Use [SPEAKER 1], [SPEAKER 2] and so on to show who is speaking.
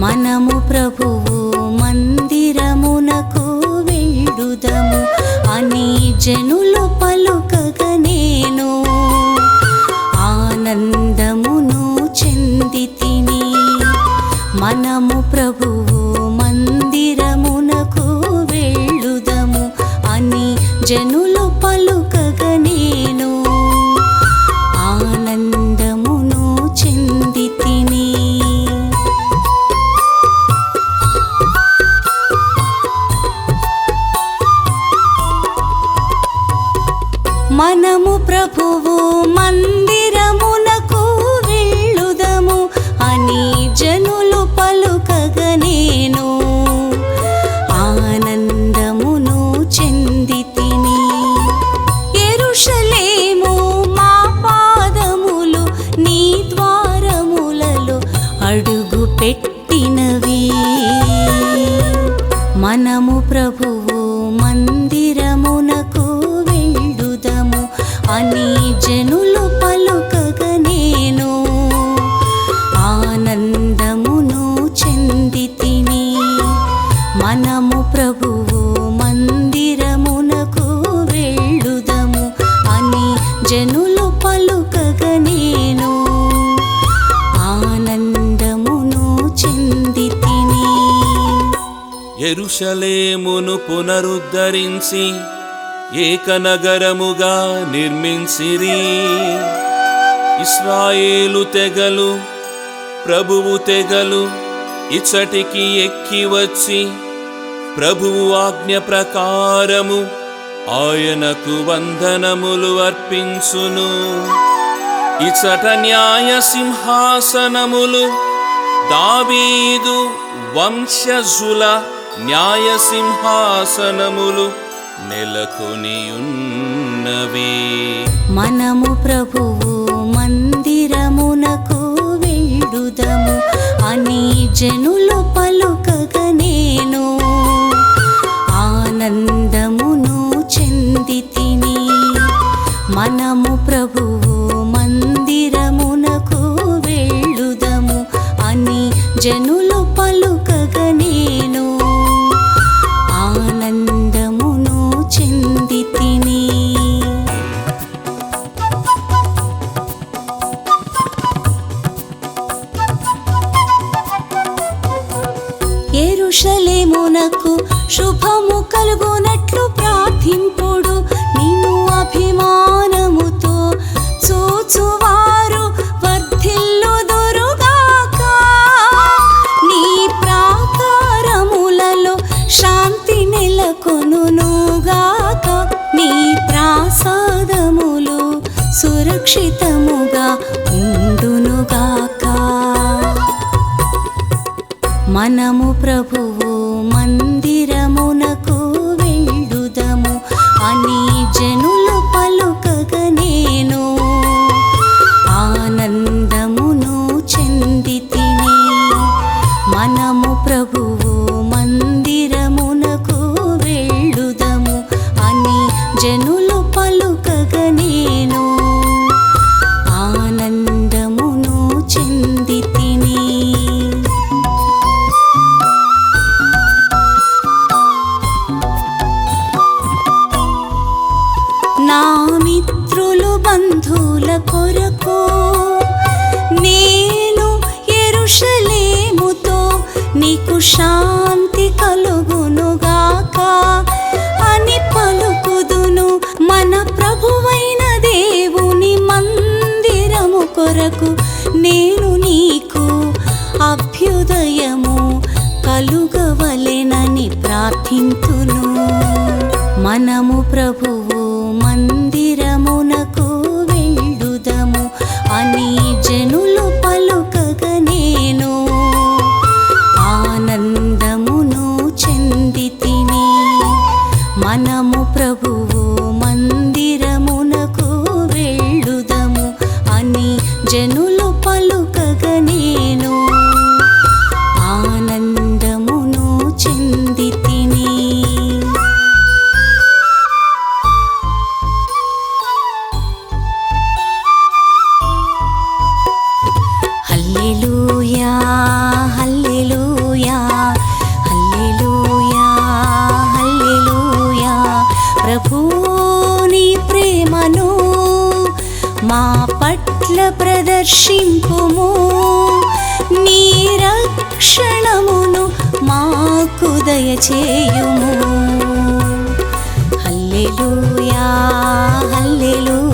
[SPEAKER 1] మనము ప్రభువు మందిరమునకు వెళ్ళుదము. అని జనులు పలుకగ నేను ఆనందమును చెంది తిని. మనము ప్రభువు మందిరమునకు వెళ్ళుదము. అని జనులు పలుక ప్రభువు మంది అని జనులు పలుకగ నేను ఆనందమును చెంది తిని మనము ప్రభువు మందిరమునకు వెళ్ళుదము అని జనులు పలుకగ నేను ఆనందమును చెంది తిని
[SPEAKER 2] ఎరుషలేమును పునరుద్ధరించి ఏకనగరముగా నిర్మించిరి. ఇస్రాయేలు తెగలు ప్రభువు తెగలు ఇచ్చటికి ఎక్కి వచ్చి ప్రభువు ఆజ్ఞ ప్రకారము ఆయనకు వందనములు అర్పించును. ఇచ్చట న్యాయ సింహాసనములు దావీదు వంశజుల న్యాయ సింహాసనములు నెలకొనియున్నవే.
[SPEAKER 1] మనము ప్రభువు మందిరమునకు వెళ్ళుదము. అని జనులు పలుకగ నేను ఆనందమును చెంది తిని. మనము ప్రభువు మందిరమునకు వెళ్ళుదము. అని జనులు మనకు శుభము కలుగునట్లు ప్రార్థింపుడు నిన్ను అభిమానముతో చూచువారు వర్ధిల్లుదురుగాక. నీ ప్రాకారములలో శాంతి నెలకొనుగాక నీ ప్రాసాదములు సురక్షితముగా ఉండునుగాక. మనము ప్రభువు జనులు పలుకగ నేను ఆనందమును చెంది తిని నా మిత్రులు బంధువుల కొరకు నేను ఎరుషలేముతో నీకు శా కొరకు నేను నీకు అభ్యుదయము కలుగవలెనని ప్రార్థింతును. మనము ప్రభువు మందిరమునకు వెళ్ళుదము అని జనులు పలుకగ నేను ఆనందమును చెంది తిని. మనము ప్రభువు అని మా పట్ల ప్రదర్శింపుము. నీ రక్షణమును మాకు దయచేయుము. హల్లెలూయా హల్లెలూయా.